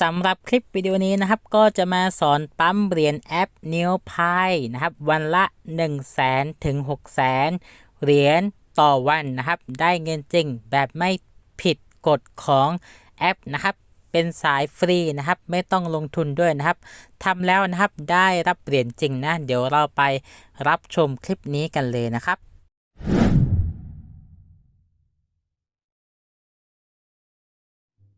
สำหรับคลิปวิดีโอนี้นะครับ ก็จะมาสอนปั๊มเหรียญแอป n e o p i นะครับ วันละ 1 0 0 0 0แสนถึง6 0แสนเหรียญต่อวันนะครับ ได้เงินจริงแบบไม่ผิดกฎของแอปนะครับ เป็นสายฟรีนะครับ ไม่ต้องลงทุนด้วยนะครับทำแล้วนะครับได้รับเหรียญจริงนะ เดี๋ยวเราไปรับชมคลิปนี้กันเลยนะครับ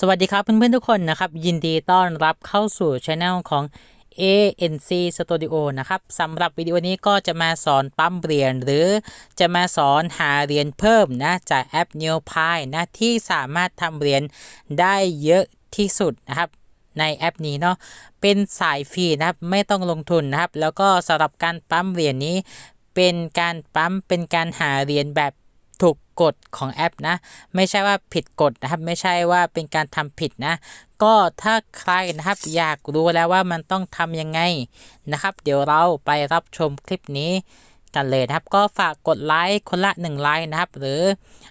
สวัสดีครับเพื่อนๆทุกคนนะครับ ยินดีต้อนรับเข้าสู่ช anel ของ ANC Studio นะครับสำหรับวิดีโอนี้ก็จะมาสอนปั๊มเหรียญหรือจะมาสอนหาเหรียญเพิ่มนะจากแอป NeoPi นะที่สามารถทำเหรียญได้เยอะที่สุดนะครับในแอปนี้เนาะเป็นสายฟรีนะครับไม่ต้องลงทุนนะครับ แล้วก็สำหรับการปั๊มเหรียญนี้เป็นการปั๊มเป็นการหาเหรียญแบบ ถูกกฎของแอปนะ ไม่ใช่ว่าผิดกฎนะครับ ไม่ใช่ว่าเป็นการทำผิดนะ ก็ถ้าใครนะครับอยากรู้แล้วว่ามันต้องทำยังไงนะครับ เดี๋ยวเราไปรับชมคลิปนี้กันเลยนะครับ ก็ฝากกดไลค์คนละ1ไลค์นะครับ หรือ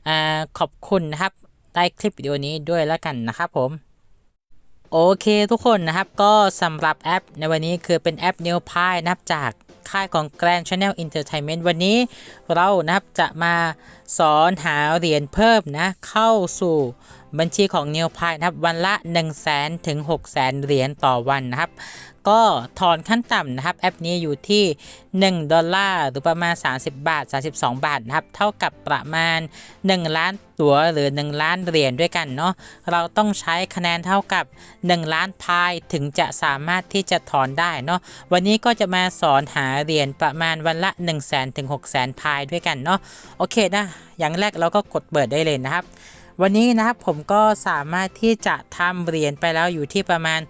อขอบคุณนะครับใต้คลิปวิดีโอนี้ด้วยแล้วกันนะครับผมโอเคทุกคนนะครับก็สำหรับแอปในวันนี้คือเป็นแอป New p i นะครับจาก ค่ายของ Grand Channel Entertainment วันนี้เรานะครับจะมาสอนหาเหรียญเพิ่มนะ เข้าสู่บัญชีของ n e วพายนะครับ วันละ 1 0 0 0 0แสนถึง6 0 0 0 0 เหรียญต่อวันนะครับ ก็ถอนขั้นต่ำนะครับ แอปนี้อยู่ที่ 1 ดอลลาร์หรือประมาณ 30 บาท 32 บาทนะครับ เท่ากับประมาณ 1 ล้านตั๋วหรือ 1 ล้านเหรียญด้วยกันเนาะเราต้องใช้คะแนนเท่ากับ 1 ล้านพายถึงจะสามารถที่จะถอนได้เนาะวันนี้ก็จะมาสอนหาเหรียญประมาณวันละ 1 0 0 0 0แสนถึง6 0 0 0 0พายด้วยกันเนาะโอเคนะอย่างแรกเราก็กดเปิดได้เลยนะครับ วันนี้นะครับผมก็สามารถที่จะทำเหรียญไปแล้วอยู่ที่ประมาณ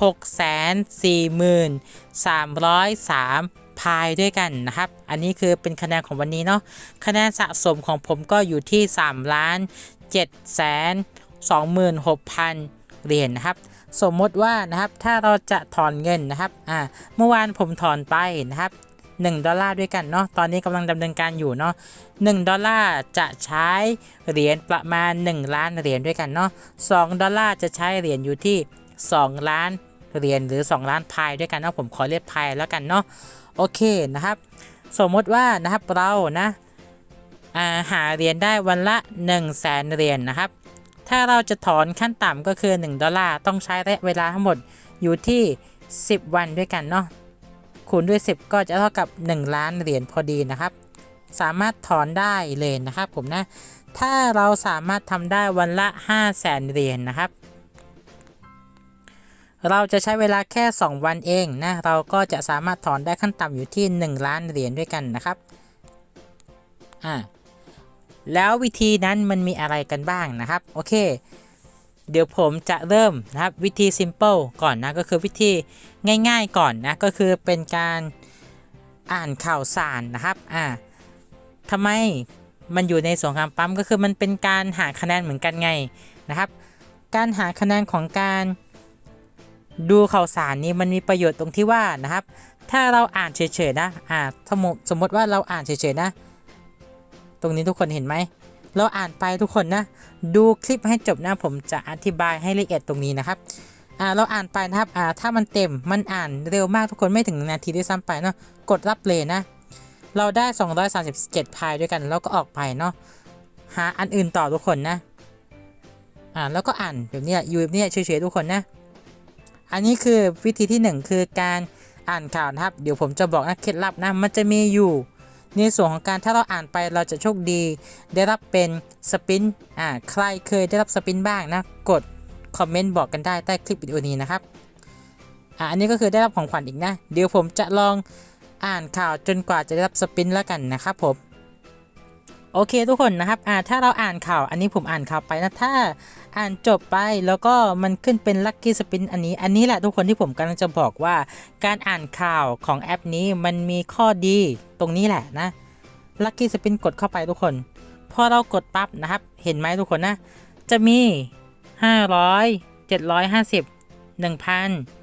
643,303 พายด้วยกันนะครับ อันนี้คือเป็นคะแนนของวันนี้เนาะ คะแนนสะสมของผมก็อยู่ที่ 3 ล้าน7แสน26,000 เหรียญนะครับ สมมติว่านะครับ ถ้าเราจะถอนเงินนะครับ อ่า เมื่อวานผมถอนไปนะครับ1ดอลลาร์ด้วยกันเนาะ ตอนนี้กำลังดำเนินการอยู่เนาะ1ดอลลาร์จะใช้เหรียญประมาณ 1 ล้านเหรียญด้วยกันเนาะ2ดอลลาร์จะใช้เหรียญอยู่ที่ 2 ล้าน เหรียญหรือ 2 ล้านพายด้วยกันเนาะผมขอเรียกพายแล้วกันเนาะโอเคนะครับ สมมติว่านะครับเรานะหาเหรียญได้วันละ 1 0 0 0 0แสนเหรียญนะครับ ถ้าเราจะถอนขั้นต่ำก็คือ 1 ดอลลาร์ต้องใช้ระยะเวลาทั้งหมดอยู่ที่ 10 วันด้วยกันเนาะคูณด้วย 10 ก็จะเท่ากับ 1 ล้านเหรียญพอดีนะครับ สามารถถอนได้เลยนะครับผมนะ ถ้าเราสามารถทำได้วันละ 5 0 0แสนเหรียญนะครับ เราจะใช้เวลาแค่ 2 วันเองนะเราก็จะสามารถถอนได้ขั้นต่ำอยู่ที่ 1 ล้านเหรียญด้วยกันนะครับอ่าแล้ววิธีนั้นมันมีอะไรกันบ้างนะครับ โอเค เดี๋ยวผมจะเริ่มนะครับวิธี simple ก่อนนะ ก็คือวิธีง่ายๆก่อนนะ ก็คือเป็นการอ่านข่าวสารนะครับอ่าทำไมมันอยู่ในสงครามปั๊มก็คือมันเป็นการหาคะแนนเหมือนกันไงนะครับ การหาคะแนนของการ ดูข่าวสารนี้มันมีประโยชน์ตรงที่ว่านะครับ ถ้าเราอ่านเฉยๆนะอ่าสมมติสมมติว่าเราอ่านเฉยๆนะ ตรงนี้ทุกคนเห็นไหมเราอ่านไปทุกคนนะ ดูคลิปให้จบนะผมจะอธิบายให้ละเอียดตรงนี้นะครับอ่าเราอ่านไปนะครับอ่าถ้ามันเต็มมันอ่านเร็วมากทุกคนไม่ถึงนาทีด้วยซ้ำไปเนาะกดรับเลยนะ เราได้ 237พายด้วยกันแล้วก็ออกไปเนาะหาอันอื่นต่อทุกคนนะอ่าแล้วก็อ่านแบบนี้อยู่แบบนี้เฉยๆทุกคนนะ อันนี้คือวิธีที่ 1 คือการอ่านข่าวนะครับ เดี๋ยวผมจะบอกนะเคล็ดลับนะ มันจะมีอยู่ ในส่วนของการถ้าเราอ่านไปเราจะโชคดี ได้รับเป็นสปินอ่าใครเคยได้รับสปินบ้างนะ กดคอมเมนต์บอกกันได้ใต้คลิปวิดีโอนี้นะครับอ่าอันนี้ก็คือได้รับของขวัญอีกนะ เดี๋ยวผมจะลองอ่านข่าวจนกว่าจะได้รับสปินแล้วกันนะครับผม โอเคทุกคนนะครับอ่าถ้าเราอ่านข่าว อันนี้ผมอ่านข่าวไปนะถ้าอ่านจบไปแล้วก็มันขึ้นเป็นลัคกี้สปินอันนี้ อันนี้แหละทุกคนที่ผมกำลังจะบอกว่า การอ่านข่าวของแอปนี้มันมีข้อดีตรงนี้แหละนะลัคกี้สปินกดเข้าไปทุกคน พอเรากดปั๊บนะครับ เห็นไหมทุกคนนะ จะมี 500 750 1000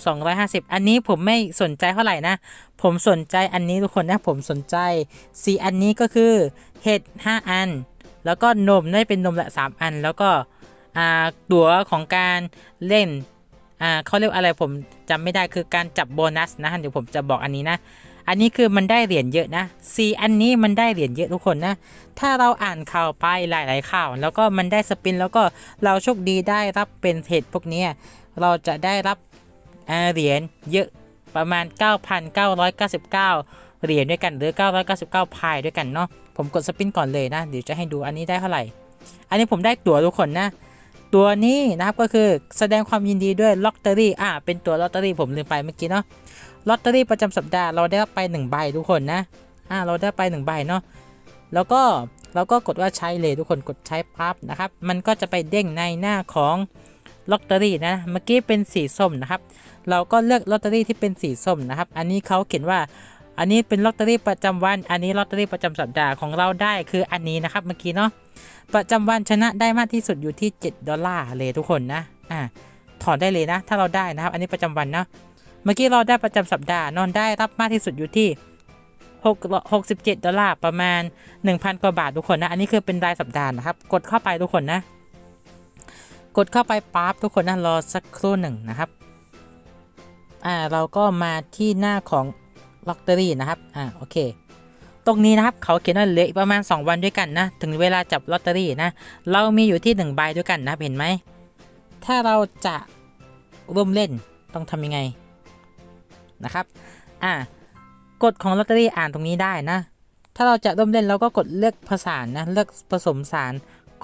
250 อันนี้ผมไม่สนใจเท่าไหร่นะ ผมสนใจอันนี้ทุกคนนะ ผมสนใจ 4 อันนี้ก็คือเห็ด5 อัน แล้วก็นมได้เป็นนมละ 3 อัน แล้วก็ตั๋วของการเล่นเขาเรียกอะไรผมจำไม่ได้คือการจับโบนัสนะเดี๋ยวผมจะบอกอันนี้นะ อันนี้คือมันได้เหรียญเยอะนะสีอันนี้มันได้เหรียญเยอะทุกคนนะ ถ้าเราอ่านข่าวไปหลาย ๆ ข่าว แล้วก็มันได้สปินแล้วก็เราโชคดีได้รับเป็นเห็ดพวกนี้เราจะได้รับ เหรียญเยอะประมาณ 9,999 เหรียญด้วยกันหรือ 999 พายด้วยกันเนาะผมกดสปินก่อนเลยนะ เดี๋ยวจะให้ดูอันนี้ได้เท่าไหร่ อันนี้ผมได้ตั๋วทุกคนนะ ตัวนี้นะครับก็คือแสดงความยินดีด้วยลอตเตอรี่อ่าเป็นตัวลอตเตอรี่ผมลืมไปเมื่อกี้เนาะลอตเตอรี่ประจำสัปดาห์เราได้รับไป1ใบทุกคนนะอ่าเราได้ไป1ใบเนาะแล้วก็เราก็กดว่าใช้เลยทุกคนกดใช้ปั๊บนะครับ มันก็จะไปเด้งในหน้าของ ลอตเตอรี่นะ เมื่อกี้เป็นสีส้มนะครับ เราก็เลือกลอตเตอรี่ที่เป็นสีส้มนะครับ อันนี้เขาเขียนว่า อันนี้เป็นลอตเตอรี่ประจำวัน อันนี้ลอตเตอรี่ประจำสัปดาห์ของเราได้คืออันนี้นะครับเมื่อกี้เนาะ ประจำวันชนะได้มากที่สุดอยู่ที่ 7 ดอลลาร์เลยทุกคนนะ อ่า ถอนได้เลยนะ ถ้าเราได้นะครับ อันนี้ประจำวันเนาะ เมื่อกี้เราได้ประจำสัปดาห์ นอนได้รับมากที่สุดอยู่ที่6 67 ดอลลาร์ประมาณ 1,000 กว่าบาททุกคนนะ อันนี้คือเป็นรายสัปดาห์นะครับ กดเข้าไปทุกคนนะ กดเข้าไปปั๊บทุกคนนะรอสักครู่หนึ่งนะครับอ่าเราก็มาที่หน้าของลอตเตอรี่นะครับอ่าโอเค ตรงนี้นะครับเขาเขียนว่าเหลืออีกประมาณ 2 วันด้วยกันนะ ถึงเวลาจับลอตเตอรี่นะ เรามีอยู่ที่1ใบด้วยกันนะเห็นไหม ถ้าเราจะร่วมเล่นต้องทำยังไงนะครับอ่ากฎของลอตเตอรี่อ่านตรงนี้ได้นะ ถ้าเราจะร่วมเล่นเราก็กดเลือกผสานนะ เลือกผสมสาร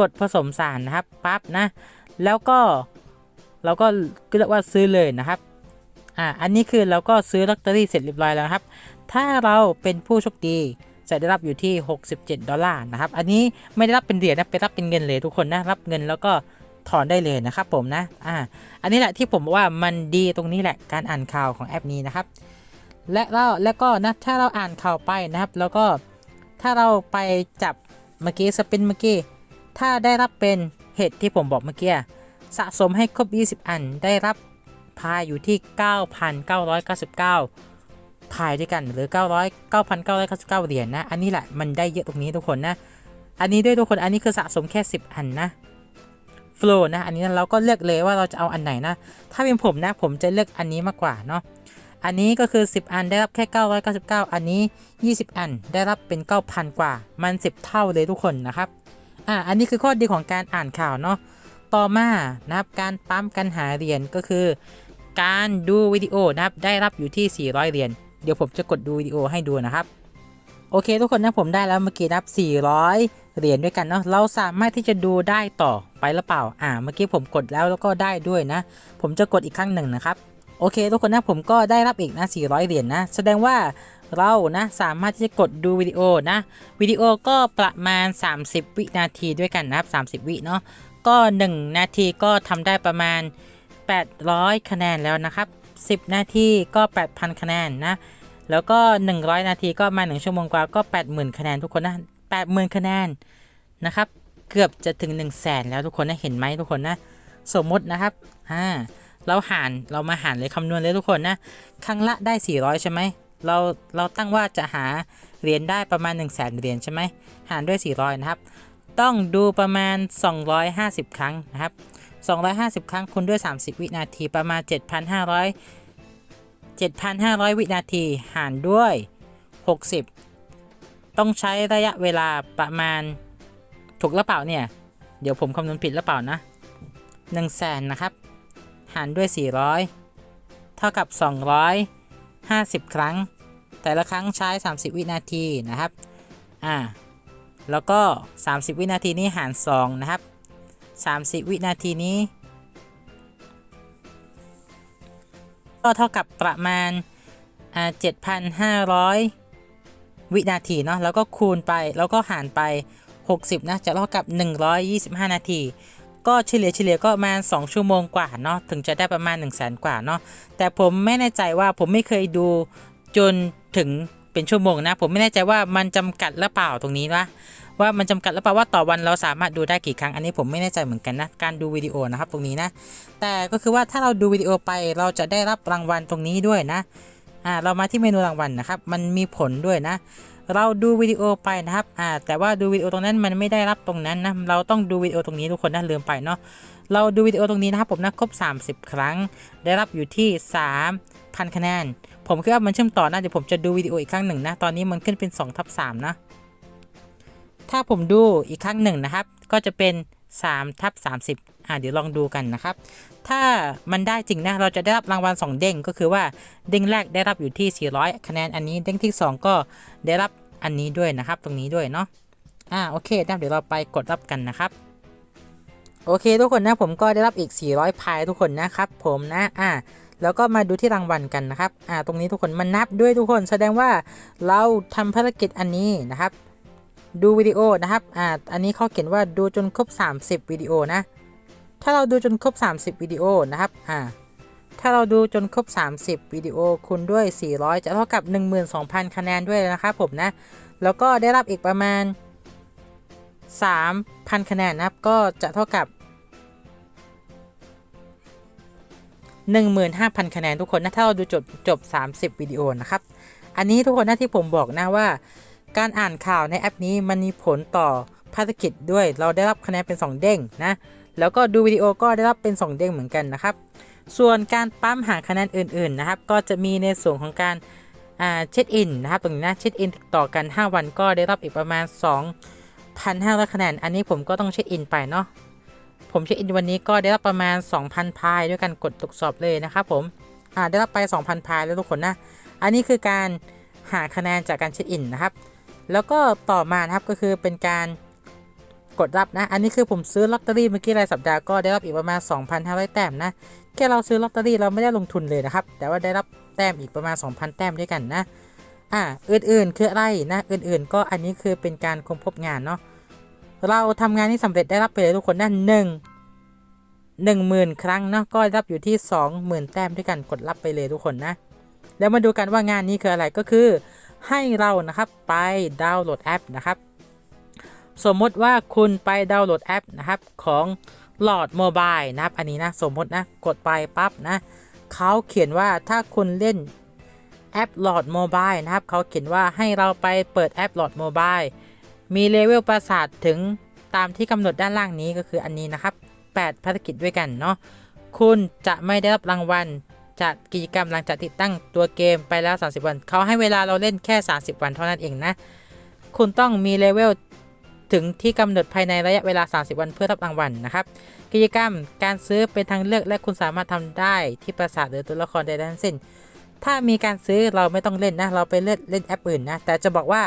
กดผสมสารนะครับปั๊บนะ แล้วก็เราก็เรียกว่าซื้อเลยนะครับอ่าอันนี้คือเราก็ซื้อลอตเตอรี่เสร็จเรียบร้อยแล้วครับ ถ้าเราเป็นผู้โชคดีจะได้รับอยู่ที่ 67 ดอลลาร์นะครับ อันนี้ไม่ได้รับเป็นเหรียญนะไปรับเป็นเงินเลยทุกคนนะ รับเงินแล้วก็ถอนได้เลยนะครับผมนะ อ่า อันนี้แหละที่ผมบอกว่ามันดีตรงนี้แหละการอ่านข่าวของแอปนี้นะครับ และเราแล้วก็นะถ้าเราอ่านข่าวไปนะครับ แล้วก็ถ้าเราไปจับเมื่อกี้สปินเมื่อกี้ ถ้าได้รับเป็น เห็ดที่ผมบอกเมื่อกี้สะสมให้ครบ 20 อันได้รับพายอยู่ที่ 9,999 พายด้วยกันหรือ 900 9,999 เหรียญนะ อันนี้แหละมันได้เยอะตรงนี้ทุกคนนะ อันนี้ด้วยทุกคน อันนี้คือสะสมแค่ 10 อันนะฟลูนะ อันนี้เราก็เลือกเลยว่าเราจะเอาอันไหนนะ ถ้าเป็นผมนะ ผมจะเลือกอันนี้มากกว่าเนาะ อันนี้ก็คือ 10 อันได้รับแค่ 999 อันนี้ 20 อันได้รับเป็น 9,000 กว่า มัน 10 เท่าเลยทุกคนนะครับ อ่าอันนี้คือข้อดีของการอ่านข่าวเนาะต่อมานะครับการปั๊มการหาเหรียญก็คือ การดูวิดีโอนะครับได้รับอยู่ที่ 400 เหรียญเดี๋ยวผมจะกดดูวิดีโอให้ดูนะครับโอเคทุกคนนะผมได้แล้วเมื่อกี้นับ 400 เหรียญด้วยกันเนาะเราสามารถที่จะดูได้ต่อไปหรือเปล่า อ่า เมื่อกี้ผมกดแล้วแล้วก็ได้ด้วยนะ ผมจะกดอีกครั้งหนึ่งนะครับ โอเคทุกคนนะผมก็ได้รับอีกนะ 400 เหรียญนะ แสดงว่า เรานะสามารถที่จะกดดูวิดีโอนะวิดีโอก็ประมาณ 30 วินาทีด้วยกันนะครับ30 วิเนาะก็ 1 นาทีก็ทำได้ประมาณ 800 คะแนนแล้วนะครับ 10 นาทีก็ 8,000 คะแนนนะแล้วก็ 100 นาทีก็มา 1 ชั่วโมงกว่าก็ 80,000 คะแนนทุกคนนะ80,000 คะแนนนะครับเกือบจะถึง 1 0 0 0 0แสนแล้วทุกคนนะเห็นไหมทุกคนนะสมมตินะครับอ่าเราหารเรามาหารเลยคำนวณเลยทุกคนนะ ครั้งละได้ 400 ใช่ไหม เราเราตั้งว่าจะหาเหรียญได้ประมาณ 1 0 0 0 0แสนเหรียญใช่ไหมหารด้วย 400 นะครับ ต้องดูประมาณ 250 ครั้งนะครับ 250 ครั้งคูณด้วย 30 วินาทีประมาณ 7,500 7,500 วินาทีหารด้วย 60 ต้องใช้ระยะเวลาประมาณถูกหรือเปล่าเนี่ย เดี๋ยวผมคำนวณผิดหรือเปล่านะ1 0 0 0 0แสนนะครับ หารด้วย 400 เท่ากับ 50 ครั้ง แต่ละครั้งใช้ 30 วินาทีนะครับ อ่า แล้วก็ 30 วินาทีนี้หาร 2 นะครับ 30 วินาทีนี้ ก็เท่ากับประมาณอ่า7,500 วินาทีเนาะ แล้วก็คูณไป แล้วก็หารไป 60 นะ จะเท่ากับ 125 นาที ก็เฉลี่ยเฉลี่ยก็ประมาณ 2 ชั่วโมงกว่าเนาะถึงจะได้ประมาณ 1 0 0 0 0แสนกว่าเนาะแต่ผมไม่แน่ใจว่าผมไม่เคยดูจนถึงเป็นชั่วโมงนะ ผมไม่แน่ใจว่ามันจำกัดหรือเปล่าตรงนี้นะว่ามันจำกัดหรือเปล่าว่าต่อวันเราสามารถดูได้กี่ครั้งอันนี้ผมไม่แน่ใจเหมือนกันนะการดูวิดีโอนะครับตรงนี้นะ แต่ก็คือว่าถ้าเราดูวิดีโอไปเราจะได้รับรางวัลตรงนี้ด้วยนะอ่าเรามาที่เมนูรางวัลนะครับ มันมีผลด้วยนะ เราดูวิดีโอไปนะครับอ่าแต่ว่าดูวิดีโอตรงนั้นมันไม่ได้รับตรงนั้นนะเราต้องดูวิดีโอตรงนี้ทุกคนนะลืมไปเนาะเราดูวิดีโอตรงนี้นะครับผมนะครบ 30 ครั้ง ได้รับอยู่ที่ 3,000 คะแนน ผมคิดว่ามันเชื่อมต่อนะเดี๋ยวผมจะดูวิดีโออีกครั้งหนึ่งนะตอนนี้มันขึ้นเป็น2ทับ3นะถ้าผมดูอีกครั้งหนึ่งนะครับ ก็จะเป็น 3ทับ30อ่าเดี๋ยวลองดูกันนะครับ ถ้ามันได้จริงนะ เราจะได้รับรางวัล 2 เด้งก็คือว่าเด้งแรกได้รับอยู่ที่ 400 คะแนนอันนี้เด้งที่ 2 ก็ได้รับอันนี้ด้วยนะครับ ตรงนี้ด้วยเนาะอ่าโอเคนะเดี๋ยวเราไปกดรับกันนะครับโอเคทุกคนนะผมก็ได้รับอีก 400พายทุกคนนะครับผมนะอ่าแล้วก็มาดูที่รางวัลกันนะครับอ่าตรงนี้ทุกคนมันนับด้วยทุกคน แสดงว่าเราทำภารกิจอันนี้นะครับ ดูวิดีโอนะครับอ่าอันนี้เขาเขียนว่าดูจนครบ 30 วิดีโอนะ ถ้าเราดูจนครบ 30 วิดีโอนะครับอ่าถ้าเราดูจนครบ 30 วิดีโอคูณด้วย 400 จะเท่ากับ 12,000 คะแนนด้วยนะครับผมนะ แล้วก็ได้รับอีกประมาณ 3,000 คะแนนนะครับ ก็จะเท่ากับ 15,000 คะแนนทุกคนนะ ถ้าเราดูจบจบ 30 วิดีโอนะครับ อันนี้ทุกคนนะที่ผมบอกนะว่า การอ่านข่าวในแอปนี้มันมีผลต่อภารกิจด้วย เราได้รับคะแนนเป็น 2 เด้งนะ แล้วก็ดูวิดีโอก็ได้รับเป็น 2 เด้งเหมือนกันนะครับ ส่วนการปั๊มหาคะแนนอื่นๆนะครับ ก็จะมีในส่วนของการเช็คอินนะครับตรงนี้นะเช็คอินติดต่อกัน 5 วันก็ได้รับอีกประมาณ 2,500 คะแนน อันนี้ผมก็ต้องเช็คอินไปเนาะ ผมเช็คอินวันนี้ก็ได้รับประมาณ 2,000 พายด้วยกันกดตรวจสอบเลยนะครับผมได้รับไป 2,000 พายแล้วทุกคนนะ อันนี้คือการหาคะแนนจากการเช็คอินนะครับ แล้วก็ต่อมานะครับก็คือเป็นการกดรับนะ อันนี้คือผมซื้อลอตเตอรี่เมื่อกี้รายสัปดาห์ก็ได้รับอีกประมาณ 2,500 แต้มนะ แค่เราซื้อลอตเตอรี่เราไม่ได้ลงทุนเลยนะครับ แต่ว่าได้รับแต้มอีกประมาณ 2,000 แต้มด้วยกันนะ อ่า อื่นๆ คืออะไรนะ อื่นๆ ก็อันนี้คือเป็นการค้นพบงานเนาะ เราทำงานนี้สำเร็จได้รับไปเลยทุกคนนะหนึ่งหนึ่งหมื่นครั้งเนาะ ก็ได้รับอยู่ที่ 20,000 แต้มด้วยกัน กดรับไปเลยทุกคนนะ แล้วมาดูกันว่างานนี้คืออะไรก็คือ ให้เรานะครับไปดาวน์โหลดแอปนะครับ สมมติว่าคุณไปดาวน์โหลดแอปนะครับของหลอดโมบายนะครับ อันนี้นะสมมตินะกดไปปั๊บนะเขาเขียนว่าถ้าคุณเล่นแอปหลอดโมบายนะครับเขาเขียนว่าให้เราไปเปิดแอปหลอดโมบายมีเลเวลปราสาทถึงตามที่กำหนดด้านล่างนี้ก็คืออันนี้นะครับ 8 ภารกิจด้วยกันเนาะคุณจะไม่ได้รับรางวัล จากกิจกรรมหลังจากติดตั้งตัวเกมไปแล้ว 30 วัน เขาให้เวลาเราเล่นแค่ 30 วันเท่านั้นเองนะ คุณต้องมีเลเวลถึงที่กำหนดภายในระยะเวลา 30 วันเพื่อรับรางวัลนะครับ กิจกรรมการซื้อเป็นทางเลือกและคุณสามารถทำได้ที่ปราสาทหรือตัวละครใดทั้งสิ้น ถ้ามีการซื้อเราไม่ต้องเล่นนะ เราไปเล่นเล่นแอปอื่นนะ แต่จะบอกว่า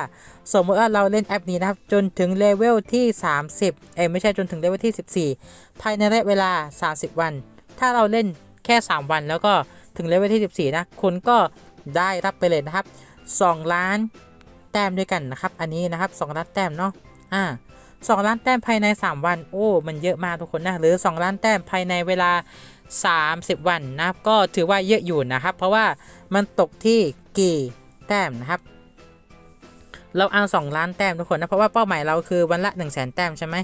สมมติว่าเราเล่นแอปนี้นะครับ จนถึงเลเวลที่ 30 เอ้ยไม่ใช่จนถึงเลเวลที่ 14 ภายในระยะเวลา 30 วัน ถ้าเราเล่นแค่ 3 วันแล้วก็ ถึงเลเวลที่ 14 นะ คุณก็ได้รับไปเลยนะครับ 2 ล้านแต้มด้วยกันนะครับ อันนี้นะครับ 2 ล้านแต้มเนาะ อ่า2ล้านแต้มภายใน 3 วัน โอ้ มันเยอะมากทุกคนนะ หรือ 2 ล้านแต้มภายในเวลา 30 วันนะครับ ก็ถือว่าเยอะอยู่นะครับ เพราะว่ามันตกที่กี่แต้มนะครับ เราเอา 2 ล้านแต้มทุกคนนะ เพราะว่าเป้าหมายเราคือวันละ1 0 0 0 0แสนแต้มใช่ไหม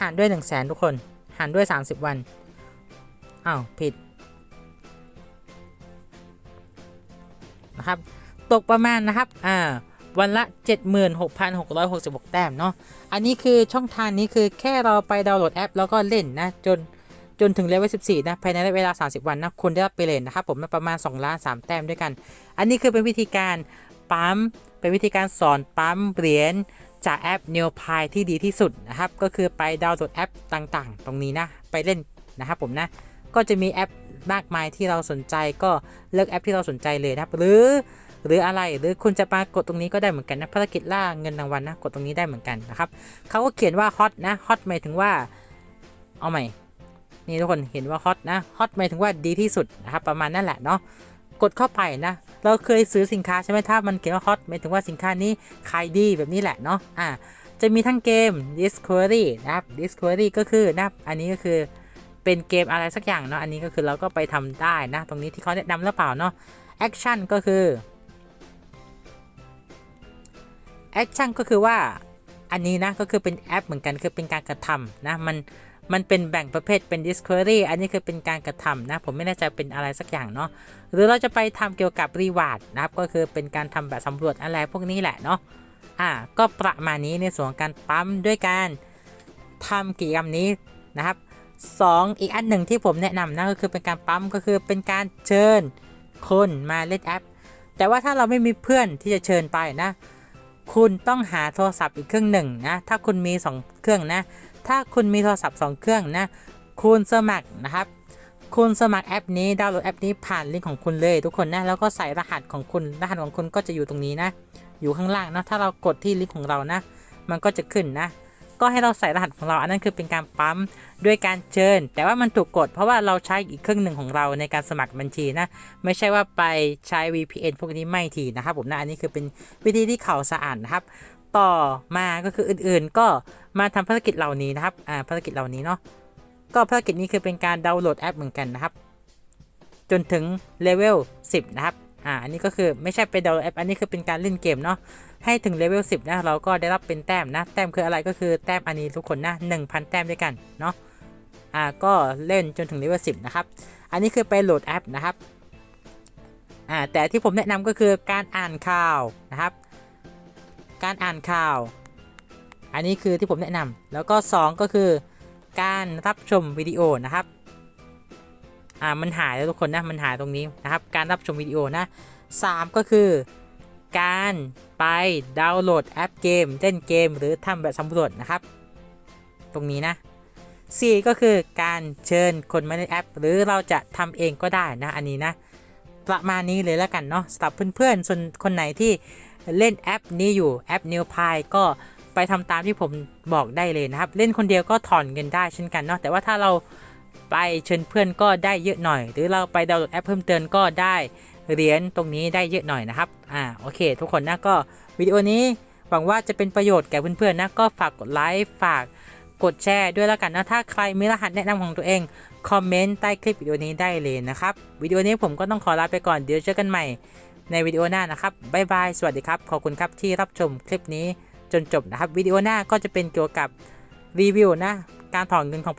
หารด้วย 1 0 0 0 0แสนทุกคน หารด้วย 30 วัน อ้าว ผิด นะครับ ตกประมาณนะครับอ่าวันละ 76,666 แต้มเนาะ อันนี้คือช่องทางนี้คือแค่เราไปดาวน์โหลดแอป แล้วก็เล่นนะ จนจนถึงเลเวล 14 นะ ภายในเวลา 30 วันนะคุณได้รับไปเลยนะครับผมประมาณ 2 ล้าน 3 แต้มด้วยกัน อันนี้คือเป็นวิธีการปั๊ม เป็นวิธีการสอนปั๊มเหรียญจากแอป n e o p i ที่ดีที่สุดนะครับ ก็คือไปดาวน์โหลดแอปต่างๆ ตรงนี้นะ ไปเล่นนะครับผมนะ ก็จะมีแอป มากมายที่เราสนใจก็เลือกแอปที่เราสนใจเลยนะครับ หรือหรืออะไรหรือคุณจะมากดตรงนี้ก็ได้เหมือนกันนะภารกิจล่าเงินรางวัลนะกดตรงนี้ได้เหมือนกันนะครับเขาก็เขียนว่าฮอตนะฮอตหมายถึงว่าเอาใหม่นี่ทุกคนเห็นว่าฮอตนะฮอตหมายถึงว่าดีที่สุดนะครับประมาณนั่นแหละเนาะกดเข้าไปนะเราเคยซื้อสินค้าใช่ไหมถ้ามันเขียนว่าฮอตหมายถึงว่าสินค้านี้ขายดีแบบนี้แหละเนาะอ่าจะมีทั้งเกม Discovery นะครับ Discovery ก็คือนะครับอันนี้ก็คือ เป็นเกมอะไรสักอย่างเนาะอันนี้ก็คือเราก็ไปทำได้นะตรงนี้ที่เขาแนะนำหรือเปล่าเนาะ Action ก็คือ Action ก็คือว่าอันนี้นะก็คือเป็นแอปเหมือนกันคือเป็นการกระทำนะมันมันเป็นแบ่งประเภทเป็น Discovery อันนี้คือเป็นการกระทำนะ ผมไม่แน่ใจเป็นอะไรสักอย่างเนาะหรือเราจะไปทำเกี่ยวกับรีวาร์ดนะครับก็คือเป็นการทำแบบสำรวจอะไรพวกนี้แหละเนาะอ่าก็ประมาณนี้ในส่วนการปั๊มด้วยการทำกิจกรรมนี้นะครับ สองอีกอันหนึ่งที่ผมแนะนำนะก็คือเป็นการปั๊มก็คือเป็นการเชิญคนมาเล่นแอป แต่ว่าถ้าเราไม่มีเพื่อนที่จะเชิญไปนะ คุณต้องหาโทรศัพท์อีกเครื่องหนึ่งนะถ้าคุณมี 2 เครื่องนะ ถ้าคุณมีโทรศัพท์ 2 เครื่องนะ คุณสมัครนะครับ คุณสมัครแอปนี้ดาวน์โหลดแอปนี้ผ่านลิงก์ของคุณเลยทุกคนนะแล้วก็ใส่รหัสของคุณรหัสของคุณก็จะอยู่ตรงนี้นะ อยู่ข้างล่างนะถ้าเรากดที่ลิงก์ของเรานะ มันก็จะขึ้นนะ ก็ให้เราใส่รหัสของเรา อันนั้นคือเป็นการปั๊มด้วยการเชิญ แต่ว่ามันถูกกดเพราะว่าเราใช้อีกเครื่องหนึ่งของเราในการสมัครบัญชีนะ ไม่ใช่ว่าไปใช้ VPN พวกนี้ไม่ทีนะครับผมนะอันนี้คือเป็นวิธีที่เขาสะอาดนะครับ ต่อมาก็คืออื่นๆ ก็มาทำภารกิจเหล่านี้นะครับอ่าภารกิจเหล่านี้เนาะก็ภารกิจนี้คือเป็นการดาวน์โหลดแอปเหมือนกันนะครับ จนถึงเลเวล10 นะครับอ่าอันนี้ก็คือไม่ใช่เป็นดาวน์โหลดแอปอันนี้คือเป็นการเล่นเกมเนาะ ให้ถึงเลเวล10นะเราก็ได้รับเป็นแต้มนะ แต้มคืออะไรก็คือแต้มอันนี้ทุกคนนะ1,000 แต้มด้วยกันเนาะอ่าก็เล่นจนถึงเลเวล10นะครับ อันนี้คือไปโหลดแอปนะครับอ่าแต่ที่ผมแนะนำก็คือการอ่านข่าวนะครับ การอ่านข่าว อันนี้คือที่ผมแนะนำแล้วก็ 2 ก็คือ การรับชมวิดีโอนะครับอ่ามันหายแล้วทุกคนนะมันหายตรงนี้นะครับ การรับชมวิดีโอนะ 3 ก็คือ การไปดาวน์โหลดแอปเกมเล่นเกมหรือทำแบบสำรวจนะครับ ตรงนี้นะ4ก็คือการเชิญคนมาเล่นแอป หรือเราจะทำเองก็ได้นะอันนี้นะ ประมาณนี้เลยแล้วกันเนาะสำหรับเพื่อนๆส่วนคนไหนที่เล่นแอปนี้อยู่แอป New p i ก็ไปทำตามที่ผมบอกได้เลยนะครับ เล่นคนเดียวก็ถอนเงินได้เช่นกันเนาะแต่ว่าถ้าเราไปเชิญเพื่อนก็ได้เยอะหน่อย หรือเราไปดาวน์โหลดแอปเพิ่มเติมก็ได้ เหรียญตรงนี้ได้เยอะหน่อยนะครับ อ่า โอเค ทุกคนนะก็วิดีโอนี้หวังว่าจะเป็นประโยชน์แก่เพื่อนๆนะก็ฝากกดไลค์ฝากกดแชร์ด้วยแล้วกันนะถ้าใครมีรหัสแนะนำของตัวเองคอมเมนต์ใต้คลิปวิดีโอนี้ได้เลยนะครับวิดีโอนี้ผมก็ต้องขอลาไปก่อนเดี๋ยวเจอกันใหม่ในวิดีโอหน้านะครับบ๊ายบายสวัสดีครับ ขอบคุณครับที่รับชมคลิปนี้จนจบนะครับวิดีโอหน้าก็จะเป็นเกี่ยวกับรีวิวนะการถอนเงินของผม